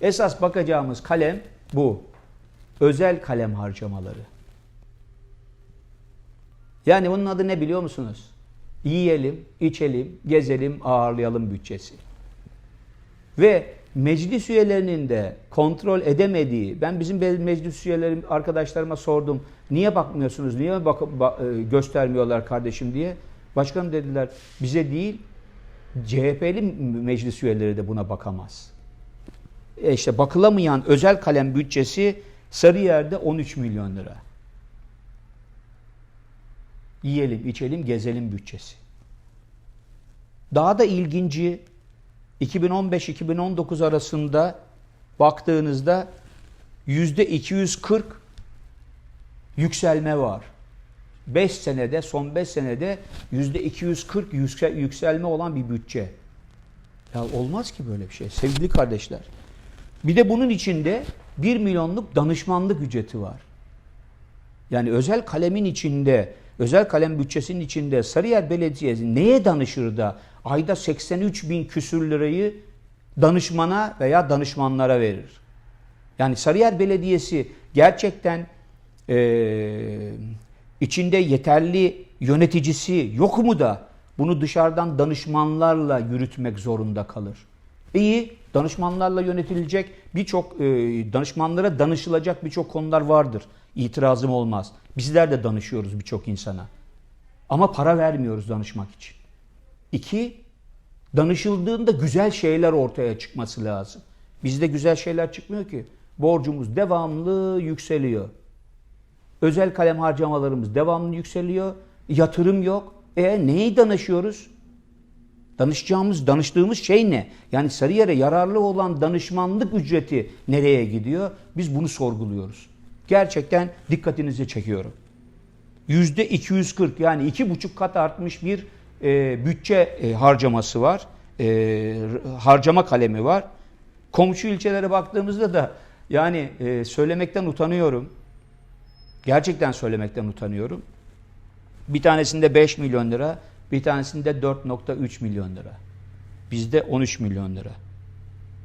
Esas bakacağımız kalem bu. Özel kalem harcamaları. Yani bunun adı ne biliyor musunuz? Yiyelim, içelim, gezelim, ağırlayalım bütçesi. Ve meclis üyelerinin de kontrol edemediği, ben bizim meclis üyelerim arkadaşlarıma sordum. Niye bakmıyorsunuz, niye bak, ba- e, göstermiyorlar kardeşim diye. Başkanım dediler bize değil, CHP'li meclis üyeleri de buna bakamaz. E işte bakılamayan özel kalem bütçesi Sarıyer'de 13 milyon lira. Yiyelim, içelim, gezelim bütçesi. Daha da ilginci 2015-2019 arasında baktığınızda yüzde 240 yükselme var. 5 senede, son 5 senede yüzde 240 yüksel- yükselme olan bir bütçe. Ya olmaz ki böyle bir şey sevgili kardeşler. Bir de bunun içinde 1 milyonluk danışmanlık ücreti var. Yani özel kalemin içinde, özel kalem bütçesinin içinde Sarıyer Belediyesi neye danışır da ayda 83 bin küsür lirayı danışmana veya danışmanlara verir? Yani Sarıyer Belediyesi gerçekten eee, içinde yeterli yöneticisi yok mu da bunu dışarıdan danışmanlarla yürütmek zorunda kalır? İyi, danışmanlarla yönetilecek birçok, e, danışmanlara danışılacak birçok konular vardır. İtirazım olmaz. Bizler de danışıyoruz birçok insana. Ama para vermiyoruz danışmak için. İki, danışıldığında güzel şeyler ortaya çıkması lazım. Bizde güzel şeyler çıkmıyor ki. Borcumuz devamlı yükseliyor. Özel kalem harcamalarımız devamlı yükseliyor. Yatırım yok. E neyi danışıyoruz? Danışacağımız, danıştığımız şey ne? Yani Sarıyer'e yararlı olan danışmanlık ücreti nereye gidiyor? Biz bunu sorguluyoruz. Gerçekten dikkatinizi çekiyorum. Yüzde 240 yani iki buçuk kat artmış bir e, bütçe e, harcaması var. E, harcama kalemi var. Komşu ilçelere baktığımızda da yani e, söylemekten utanıyorum. Gerçekten söylemekten utanıyorum. Bir tanesinde 5 milyon lira, bir tanesinde 4.3 milyon lira. Bizde 13 milyon lira.